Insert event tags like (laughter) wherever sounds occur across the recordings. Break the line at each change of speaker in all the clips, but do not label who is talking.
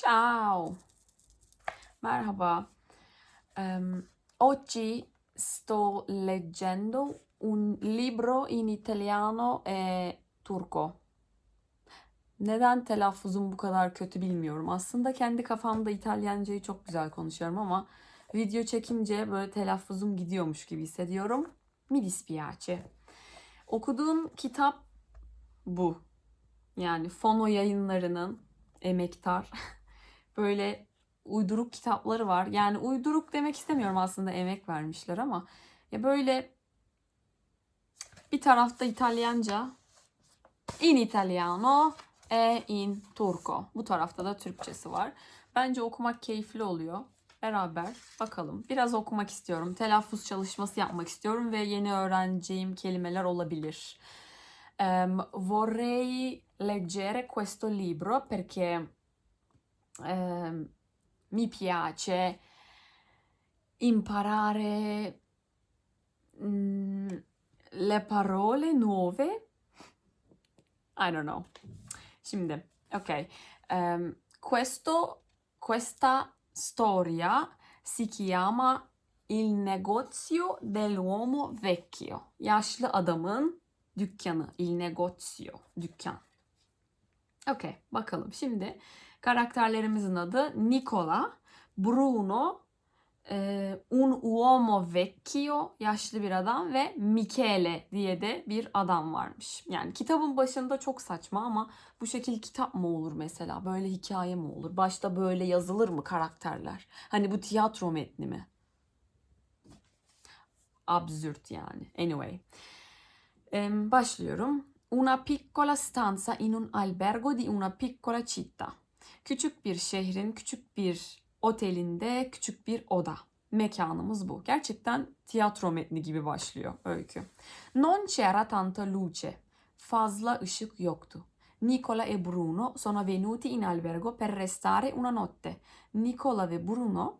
Ciao. Merhaba. Ehm, oggi sto leggendo un libro in italiano e turco. Neden telaffuzum bu kadar kötü bilmiyorum. Aslında kendi kafamda İtalyancayı çok güzel konuşuyorum ama video çekince böyle telaffuzum gidiyormuş gibi hissediyorum. Mi dispiace. Okuduğum kitap bu. Yani Fono yayınlarının emektar (laughs) böyle uyduruk kitapları var. Yani uyduruk demek istemiyorum aslında emek vermişler ama ya böyle bir tarafta İtalyanca in italiano e in turco. Bu tarafta da Türkçesi var. Bence okumak keyifli oluyor. Beraber bakalım. Biraz okumak istiyorum. Telaffuz çalışması yapmak istiyorum ve yeni öğreneceğim kelimeler olabilir. Ehm, vorrei leggere questo libro perché ehm, mi piace imparare mm, le parole nuove. I don't know. Şimdi, ok. Ehm, questo, questa storia si chiama Il negozio dell'uomo vecchio. Yaşlı adamın dükkanı. Il negozio. Dükkan. Okey bakalım. Şimdi karakterlerimizin adı Nicola, Bruno, e, un uomo vecchio, yaşlı bir adam ve Michele diye de bir adam varmış. Yani kitabın başında çok saçma ama bu şekil kitap mı olur mesela? Böyle hikaye mi olur? Başta böyle yazılır mı karakterler? Hani bu tiyatro metni mi? Absürt yani. Anyway. Em, başlıyorum. Una piccola stanza in un albergo di una piccola città. Küçük bir şehrin küçük bir otelinde küçük bir oda. Mekanımız bu. Gerçekten tiyatro metni gibi başlıyor öykü. Non c'era tanta luce. Fazla ışık yoktu. Nicola e Bruno sono venuti in albergo per restare una notte. Nicola ve Bruno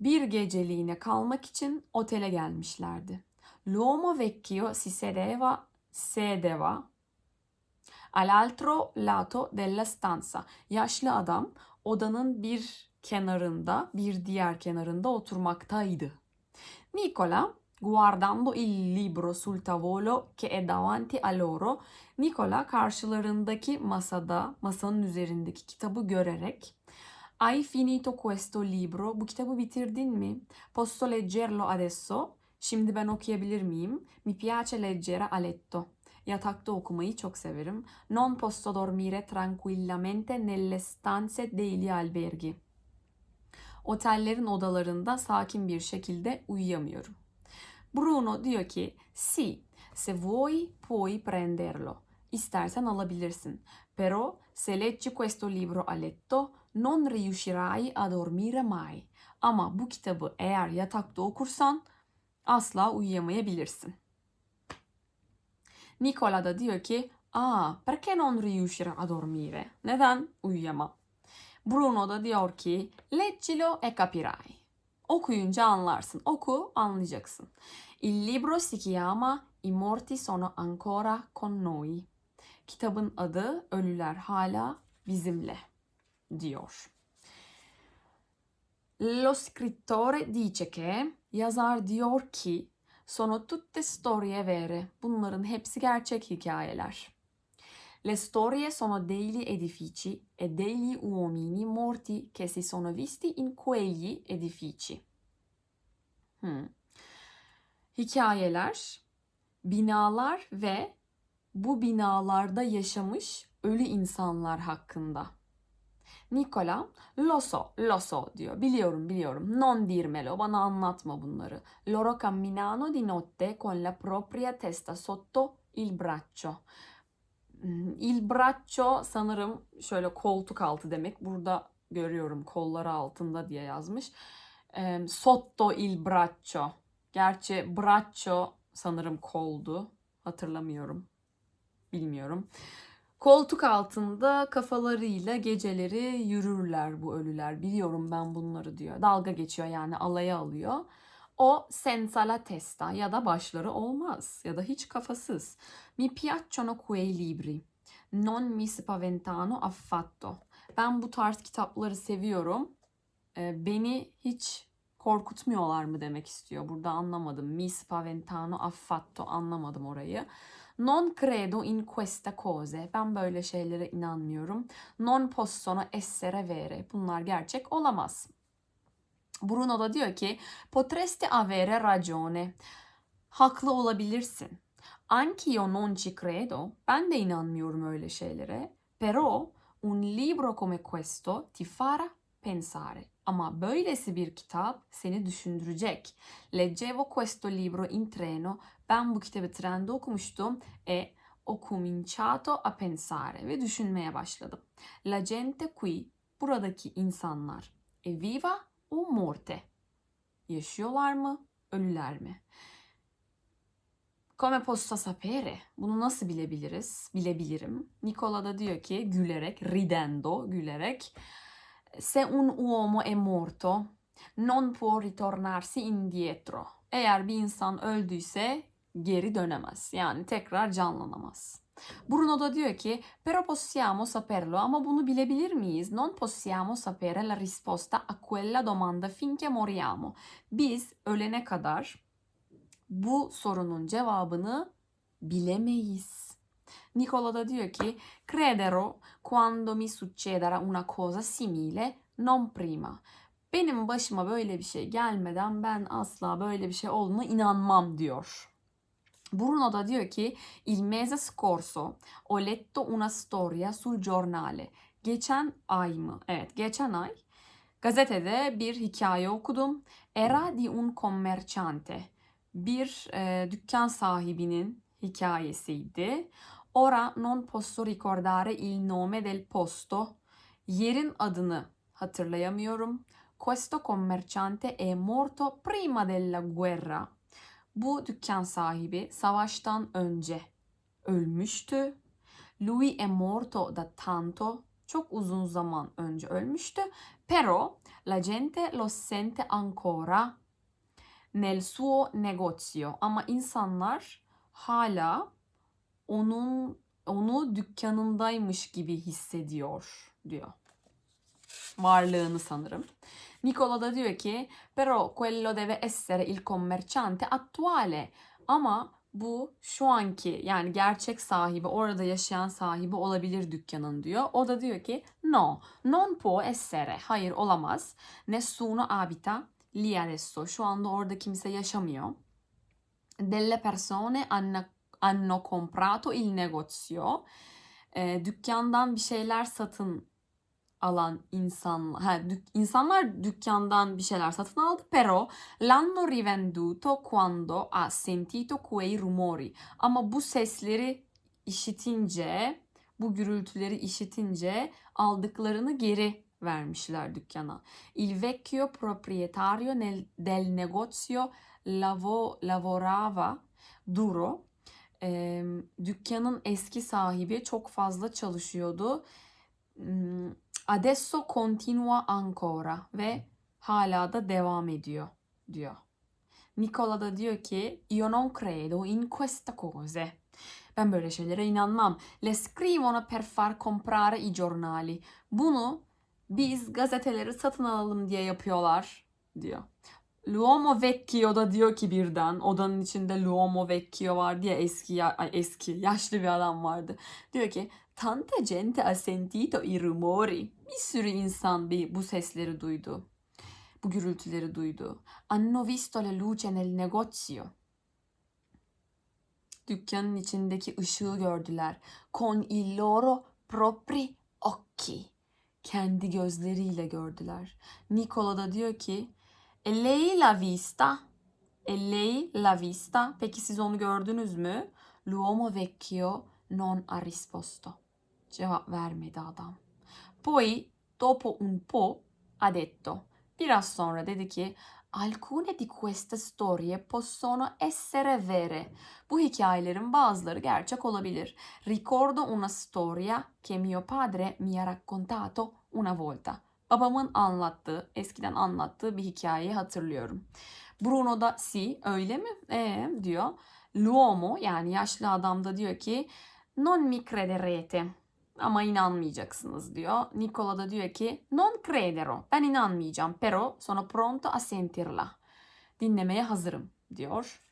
bir geceliğine kalmak için otele gelmişlerdi. L'uomo vecchio si sedeva, sedeva all'altro lato della stanza. Yaşlı adam odanın bir kenarında, bir diğer kenarında oturmaktaydı. Nicola, guardando il libro sul tavolo che è davanti a loro, Nicola karşılarındaki masada, masanın üzerindeki kitabı görerek Hai finito questo libro? Bu kitabı bitirdin mi? Posso leggerlo adesso? Şimdi ben okuyabilir miyim? Mi piace leggere a letto. Yatakta okumayı çok severim. Non posso dormire tranquillamente nelle stanze degli alberghi. Otellerin odalarında sakin bir şekilde uyuyamıyorum. Bruno diyor ki, si, se vuoi puoi prenderlo. İstersen alabilirsin. Però se leggi questo libro a letto non riuscirai a dormire mai. Ama bu kitabı eğer yatakta okursan asla uyuyamayabilirsin. Nicola da diyor ki, aa perché non riuscire a dormire? Neden uyuyamam? Bruno da diyor ki, leggilo e capirai. Okuyunca anlarsın. Oku, anlayacaksın. Il libro si chiama I morti sono ancora con noi. Kitabın adı Ölüler Hala Bizimle diyor. Lo scrittore dice che, yazar diyor ki, sono tutte storie vere. Bunların hepsi gerçek hikayeler. Le storie sono degli edifici e degli uomini morti che si sono visti in quegli edifici. Hmm. Hikayeler, binalar ve bu binalarda yaşamış ölü insanlar hakkında. Nicola, lo so, lo so diyor. Biliyorum, biliyorum. Non dirmelo, bana anlatma bunları. Loro camminano di notte con la propria testa sotto il braccio. Hmm, Il braccio sanırım şöyle koltuk altı demek. Burada görüyorum kolları altında diye yazmış. Sotto il braccio. Gerçi braccio sanırım koldu. Hatırlamıyorum. Bilmiyorum. Koltuk altında kafalarıyla geceleri yürürler bu ölüler. Biliyorum ben bunları diyor. Dalga geçiyor yani alaya alıyor. O senza testa ya da başları olmaz ya da hiç kafasız. Mi piacciono quei libri. Non mi spaventano affatto. Ben bu tarz kitapları seviyorum. Ee, beni hiç korkutmuyorlar mı demek istiyor. Burada anlamadım. Mi spaventano affatto anlamadım orayı. Non credo in questa cose. Ben böyle şeylere inanmıyorum. Non possono essere vere. Bunlar gerçek olamaz. Bruno da diyor ki potresti avere ragione. Haklı olabilirsin. Anch'io non ci credo. Ben de inanmıyorum öyle şeylere. Però un libro come questo ti farà pensare. Ama böylesi bir kitap seni düşündürecek. Leggevo questo libro in treno. Ben bu kitabı trende okumuştum. E ho cominciato a pensare ve düşünmeye başladım. La gente qui, buradaki insanlar, è viva o morte? Yaşıyorlar mı, ölüler mi? Come posso sapere? Bunu nasıl bilebiliriz? Bilebilirim. Nicola da diyor ki gülerek, ridendo, gülerek. Se un uomo è morto, non può ritornarsi indietro. Eğer bir insan öldüyse geri dönemez. Yani tekrar canlanamaz. Bruno da diyor ki, però possiamo saperlo ama bunu bilebilir miyiz? Non possiamo sapere la risposta a quella domanda finché moriamo. Biz ölene kadar bu sorunun cevabını bilemeyiz. Nicola da diyor ki, crederò quando mi succederà una cosa simile, non prima. Benim başıma böyle bir şey gelmeden ben asla böyle bir şey olduğuna inanmam diyor. Bruno da diyor ki il mese scorso ho letto una storia sul giornale. Geçen ay mı? Evet geçen ay gazetede bir hikaye okudum. Era di un commerciante. Bir e, dükkan sahibinin hikayesiydi. Ora non posso ricordare il nome del posto. Yerin adını hatırlayamıyorum. Questo commerciante è morto prima della guerra. Bu dükkan sahibi savaştan önce ölmüştü. Lui è morto da tanto. Çok uzun zaman önce ölmüştü. Però la gente lo sente ancora nel suo negozio. Ama insanlar hala onun onu dükkanındaymış gibi hissediyor diyor. Varlığını sanırım. Nicola da diyor ki però quello deve essere il commerciante attuale ama bu şu anki yani gerçek sahibi orada yaşayan sahibi olabilir dükkanın diyor. O da diyor ki no non può essere hayır olamaz nessuno abita lì adesso şu anda orada kimse yaşamıyor. Delle persone hanno, hanno comprato il negozio. E, dükkandan bir şeyler satın alan insanlar, ha, dük, insanlar dükkandan bir şeyler satın aldı. Pero l'hanno rivenduto quando ha sentito quei rumori. Ama bu sesleri işitince, bu gürültüleri işitince aldıklarını geri vermişler dükkana. Il vecchio proprietario nel, del negozio lavo, lavorava duro. Ee, dükkanın eski sahibi çok fazla çalışıyordu. Adesso continua ancora ve hala da devam ediyor diyor. Nicola da diyor ki io non credo in questa cose. Ben böyle şeylere inanmam. Le scrivono per far comprare i giornali. Bunu biz gazeteleri satın alalım diye yapıyorlar diyor. L'uomo vecchio da diyor ki birden odanın içinde l'uomo vecchio var diye eski eski yaşlı bir adam vardı. Diyor ki tanta gente ha sentito i rumori. Bir sürü insan bir bu sesleri duydu. Bu gürültüleri duydu. Hanno visto la luce nel negozio. Dükkanın içindeki ışığı gördüler. Con il loro propri occhi. Kendi gözleriyle gördüler. Nicola da diyor ki e lei la vista. E lei la vista. Peki siz onu gördünüz mü? L'uomo vecchio non ha risposto. Cevap vermedi adam. Poi dopo un po' ha detto. Biraz sonra dedi ki alcune di queste storie possono essere vere. Bu hikayelerin bazıları gerçek olabilir. Ricordo una storia che mio padre mi ha raccontato una volta. Babamın anlattığı, eskiden anlattığı bir hikayeyi hatırlıyorum. Bruno da si, öyle mi? E diyor. L'uomo yani yaşlı adam da diyor ki non mi crederete. ama inanmayacaksınız diyor. Nicola da diyor ki non credero. Ben inanmayacağım. Pero sono pronto a sentirla. Dinlemeye hazırım diyor.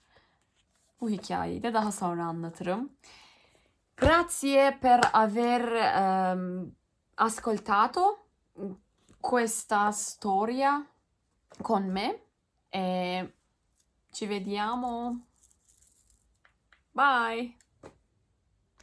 Bu hikayeyi de daha sonra anlatırım. Grazie per aver ehm, ascoltato questa storia con me. E ci vediamo. Bye.